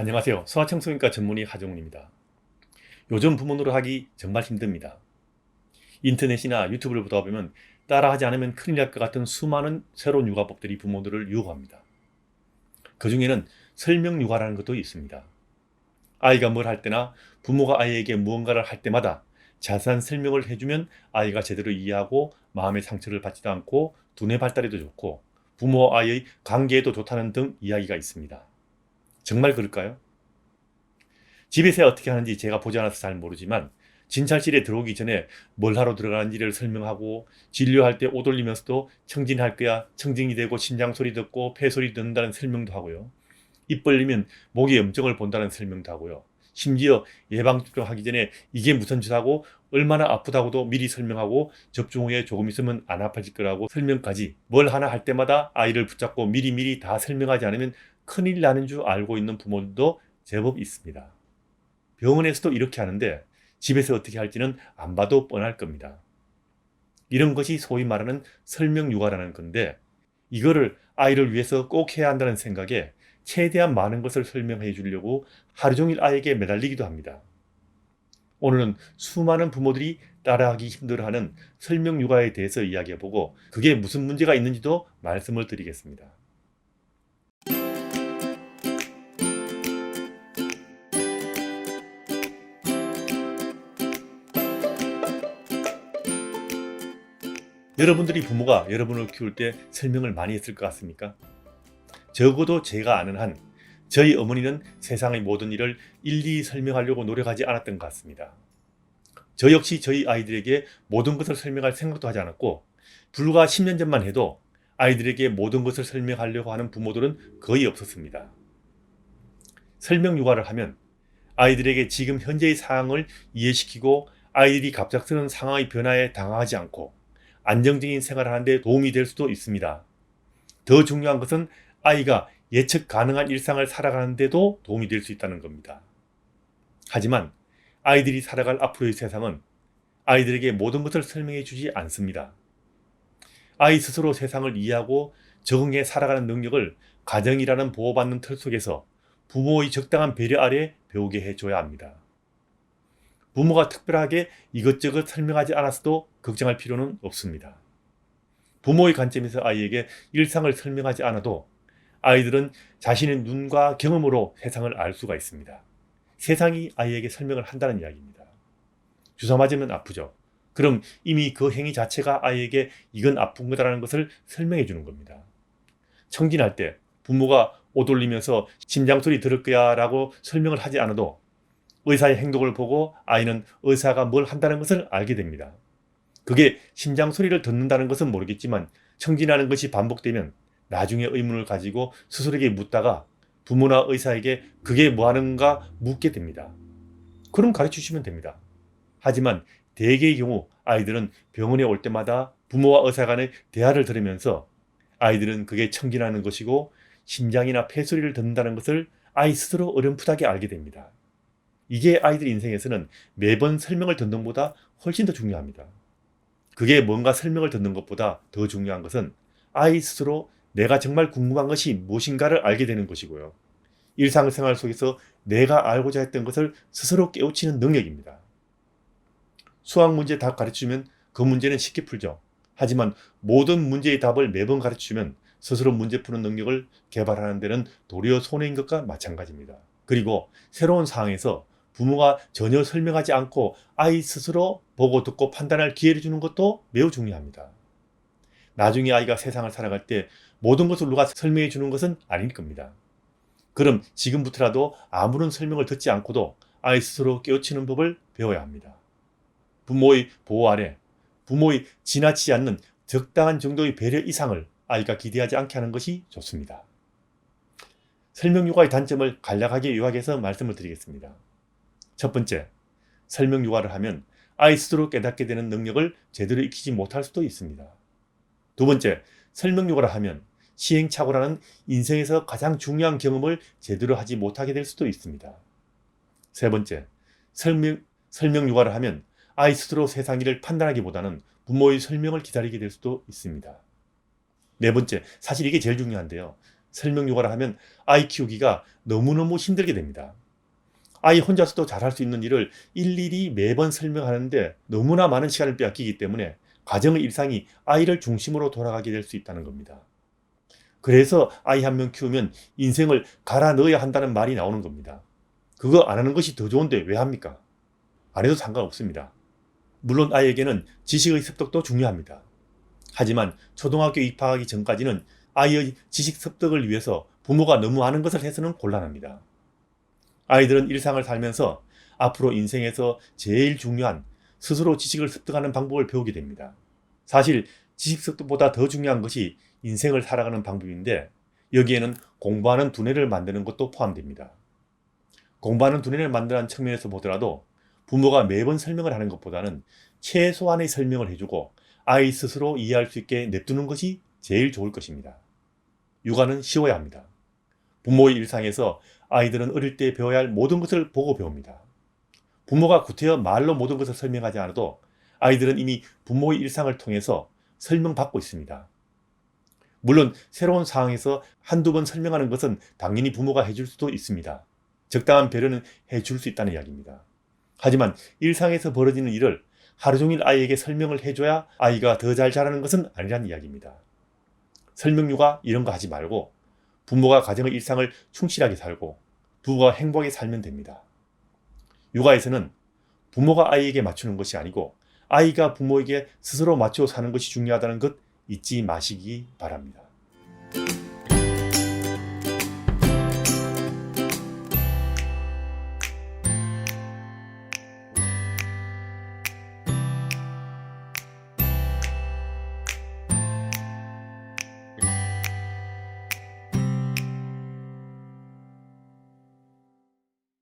안녕하세요. 소아청소년과 전문의 하정훈입니다. 요즘 부모노릇 하기 정말 힘듭니다. 인터넷이나 유튜브를 보다 보면 따라하지 않으면 큰일 날 것 같은 수많은 새로운 육아법들이 부모들을 유혹합니다. 그 중에는 설명 육아라는 것도 있습니다. 아이가 뭘 할 때나 부모가 아이에게 무언가를 할 때마다 자세한 설명을 해주면 아이가 제대로 이해하고 마음의 상처를 받지도 않고 두뇌 발달에도 좋고 부모와 아이의 관계에도 좋다는 등 이야기가 있습니다. 정말 그럴까요? 집에서 어떻게 하는지 제가 보지 않아서 잘 모르지만 진찰실에 들어오기 전에 뭘 하러 들어가는지를 설명하고 진료할 때옷 올리면서도 청진할 거야 청진이 되고 심장 소리 듣고 폐 소리 듣는다는 설명도 하고요. 입 벌리면 목의 염증을 본다는 설명도 하고요. 심지어 예방 접종 하기 전에 이게 무슨 주사고 얼마나 아프다고도 미리 설명하고 접종 후에 조금 있으면 안 아파질 거라고 설명까지 뭘 하나 할 때마다 아이를 붙잡고 미리미리 다 설명하지 않으면 큰일 나는 줄 알고 있는 부모들도 제법 있습니다. 병원에서도 이렇게 하는데 집에서 어떻게 할지는 안 봐도 뻔할 겁니다. 이런 것이 소위 말하는 설명 육아라는 건데 이거를 아이를 위해서 꼭 해야 한다는 생각에 최대한 많은 것을 설명해 주려고 하루 종일 아이에게 매달리기도 합니다. 오늘은 수많은 부모들이 따라하기 힘들어하는 설명 육아에 대해서 이야기해보고 그게 무슨 문제가 있는지도 말씀을 드리겠습니다. 여러분들이 부모가 여러분을 키울 때 설명을 많이 했을 것 같습니까? 적어도 제가 아는 한 저희 어머니는 세상의 모든 일을 일일이 설명하려고 노력하지 않았던 것 같습니다. 저 역시 저희 아이들에게 모든 것을 설명할 생각도 하지 않았고 불과 10년 전만 해도 아이들에게 모든 것을 설명하려고 하는 부모들은 거의 없었습니다. 설명 육아를 하면 아이들에게 지금 현재의 상황을 이해시키고 아이들이 갑작스러운 상황의 변화에 당황하지 않고 안정적인 생활을 하는데 도움이 될 수도 있습니다. 더 중요한 것은 아이가 예측 가능한 일상을 살아가는데도 도움이 될 수 있다는 겁니다. 하지만 아이들이 살아갈 앞으로의 세상은 아이들에게 모든 것을 설명해 주지 않습니다. 아이 스스로 세상을 이해하고 적응해 살아가는 능력을 가정이라는 보호받는 틀 속에서 부모의 적당한 배려 아래 배우게 해줘야 합니다. 부모가 특별하게 이것저것 설명하지 않았어도 걱정할 필요는 없습니다. 부모의 관점에서 아이에게 일상을 설명하지 않아도 아이들은 자신의 눈과 경험으로 세상을 알 수가 있습니다. 세상이 아이에게 설명을 한다는 이야기입니다. 주사 맞으면 아프죠. 그럼 이미 그 행위 자체가 아이에게 이건 아픈 거다라는 것을 설명해 주는 겁니다. 청진할 때 부모가 옷 올리면서 심장 소리 들을 거야 라고 설명을 하지 않아도 의사의 행동을 보고 아이는 의사가 뭘 한다는 것을 알게 됩니다. 그게 심장 소리를 듣는다는 것은 모르겠지만 청진하는 것이 반복되면 나중에 의문을 가지고 스스로에게 묻다가 부모나 의사에게 그게 뭐 하는가 묻게 됩니다. 그럼 가르쳐 주시면 됩니다. 하지만 대개의 경우 아이들은 병원에 올 때마다 부모와 의사 간의 대화를 들으면서 아이들은 그게 청진하는 것이고 심장이나 폐 소리를 듣는다는 것을 아이 스스로 어렴풋하게 알게 됩니다. 이게 아이들 인생에서는 매번 설명을 듣는 것보다 훨씬 더 중요합니다. 그게 뭔가 설명을 듣는 것보다 더 중요한 것은 아이 스스로 내가 정말 궁금한 것이 무엇인가를 알게 되는 것이고요. 일상생활 속에서 내가 알고자 했던 것을 스스로 깨우치는 능력입니다. 수학 문제 답 가르치면 그 문제는 쉽게 풀죠. 하지만 모든 문제의 답을 매번 가르치면 스스로 문제 푸는 능력을 개발하는 데는 도리어 손해인 것과 마찬가지입니다. 그리고 새로운 상황에서 부모가 전혀 설명하지 않고 아이 스스로 보고 듣고 판단할 기회를 주는 것도 매우 중요합니다. 나중에 아이가 세상을 살아갈 때 모든 것을 누가 설명해 주는 것은 아닐 겁니다. 그럼 지금부터라도 아무런 설명을 듣지 않고도 아이 스스로 깨우치는 법을 배워야 합니다. 부모의 보호 아래 부모의 지나치지 않는 적당한 정도의 배려 이상을 아이가 기대하지 않게 하는 것이 좋습니다. 설명 육아의 단점을 간략하게 요약해서 말씀을 드리겠습니다. 첫 번째, 설명 육아를 하면 아이 스스로 깨닫게 되는 능력을 제대로 익히지 못할 수도 있습니다. 두 번째, 설명 육아를 하면 시행착오라는 인생에서 가장 중요한 경험을 제대로 하지 못하게 될 수도 있습니다. 세 번째, 설명, 설명 육아를 하면 아이 스스로 세상 일을 판단하기보다는 부모의 설명을 기다리게 될 수도 있습니다. 네 번째, 사실 이게 제일 중요한데요. 설명 육아를 하면 아이 키우기가 너무너무 힘들게 됩니다. 아이 혼자서도 잘할 수 있는 일을 일일이 매번 설명하는데 너무나 많은 시간을 빼앗기기 때문에 가정의 일상이 아이를 중심으로 돌아가게 될 수 있다는 겁니다. 그래서 아이 한 명 키우면 인생을 갈아 넣어야 한다는 말이 나오는 겁니다. 그거 안 하는 것이 더 좋은데 왜 합니까? 안 해도 상관없습니다. 물론 아이에게는 지식의 습득도 중요합니다. 하지만 초등학교 입학하기 전까지는 아이의 지식 습득을 위해서 부모가 너무 많은 것을 해서는 곤란합니다. 아이들은 일상을 살면서 앞으로 인생에서 제일 중요한 스스로 지식을 습득하는 방법을 배우게 됩니다. 사실 지식 습득보다 더 중요한 것이 인생을 살아가는 방법인데 여기에는 공부하는 두뇌를 만드는 것도 포함됩니다. 공부하는 두뇌를 만드는 측면에서 보더라도 부모가 매번 설명을 하는 것보다는 최소한의 설명을 해주고 아이 스스로 이해할 수 있게 냅두는 것이 제일 좋을 것입니다. 육아는 쉬워야 합니다. 부모의 일상에서 아이들은 어릴 때 배워야 할 모든 것을 보고 배웁니다. 부모가 구태여 말로 모든 것을 설명하지 않아도 아이들은 이미 부모의 일상을 통해서 설명받고 있습니다. 물론 새로운 상황에서 한두 번 설명하는 것은 당연히 부모가 해줄 수도 있습니다. 적당한 배려는 해줄 수 있다는 이야기입니다. 하지만 일상에서 벌어지는 일을 하루 종일 아이에게 설명을 해줘야 아이가 더 잘 자라는 것은 아니란 이야기입니다. 설명류가 이런 거 하지 말고 부모가 가정의 일상을 충실하게 살고 부부가 행복하게 살면 됩니다. 육아에서는 부모가 아이에게 맞추는 것이 아니고 아이가 부모에게 스스로 맞춰 사는 것이 중요하다는 것 잊지 마시기 바랍니다.